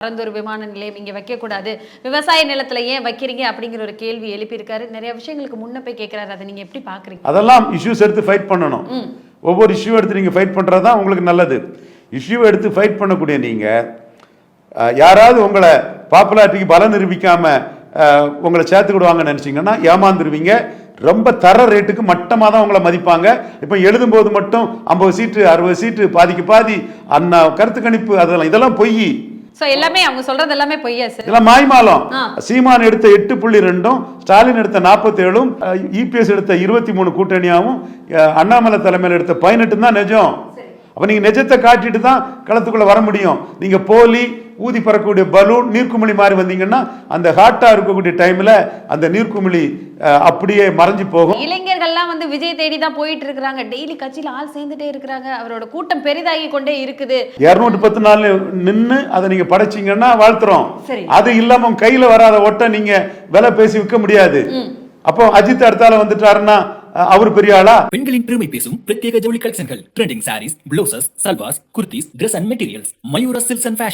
பரந்தூர் விமான நிலையம் இங்க வைக்க கூடாது விவசாய நிலத்துல ஏன் வைக்கிறீங்க அப்படிங்கிற ஒரு கேள்வி எழுப்பியிருக்காரு. நிறைய விஷயங்களுக்கு முன்ன போய் கேட்கிறாரு அதை நீங்க எப்படி பாக்குறீங்க? அதெல்லாம் இஷ்யூஸ் எடுத்து ஃபைட் பண்ணணும். ஒவ்வொரு இஷ்யூ எடுத்து நீங்கள் ஃபைட் பண்ணுறது தான் உங்களுக்கு நல்லது. இஷ்யூ எடுத்து ஃபைட் பண்ணக்கூடிய நீங்கள் யாராவது உங்களை பாப்புலாரிட்டிக்கு பலம் நிரூபிக்காம அஹ், உங்களை சேர்த்துக்கிடுவாங்கன்னு நினச்சிங்கன்னா ஏமாந்துருவீங்க. ரொம்ப தர ரேட்டுக்கு மட்டமாக தான் உங்களை மதிப்பாங்க. இப்போ எழுதும்போது மட்டும் ஐம்பது சீட்டு அறுபது சீட்டு பாதிக்கு பாதி அந்த கருத்து கணிப்பு அதெல்லாம் இதெல்லாம் பொய். எல்லாமே அவங்க சொல்றது எல்லாமே பொய்யா சார் இதெல்லாம் மாய்மாலம். சீமான் எடுத்த எட்டு புள்ளி ரெண்டும் ஸ்டாலின் எடுத்த நாற்பத்தி ஏழும் இபிஎஸ் எடுத்த இருபத்தி மூணு கூட்டணியாவும் அஹ், அண்ணாமலை தலைமையில் எடுத்த பதினெட்டு தான் நிஜம் அப்ப நீங்க நிஜத்தை காட்டிட்டு தான் களத்துக்குள்ள வர முடியும். நீங்க போலி ஊதி பறக்கக்கூடிய பலூன் நீர்க்குமிழி மாதிரி வந்தீங்கன்னா அந்த ஹாட்டா இருக்கக்கூடிய டைம்ல அந்த நீர்க்குமிழி அப்படியே மறைஞ்சு போகும். இளைஞர்கள்லாம் வந்து விஜய் தேடி தான் போயிட்டு இருக்கிறாங்க டெய்லி கட்சியில ஆள் சேர்ந்துட்டே இருக்கிறாங்க. அவரோட கூட்டம் பெரிதாகி கொண்டே இருக்குது. இருநூற்றி பத்து நாள் நின்னு அதை நீங்க படைச்சீங்கன்னா வாழ்த்துறோம். சரி. அது இல்லாம கையில வராத ஒட்டை நீங்க விலை பேசி விற்க முடியாது. அப்போ அஜித் அடுத்தால வந்துட்டாருன்னா அவர் பெரிய ஆளா? பெண்களின் பெருமை பேசும் பிரத்யேக ஜவுளி கலெக்ஷன்கள் trending saris blouses salwars kurtis Dress and materials Mayura silks and fashion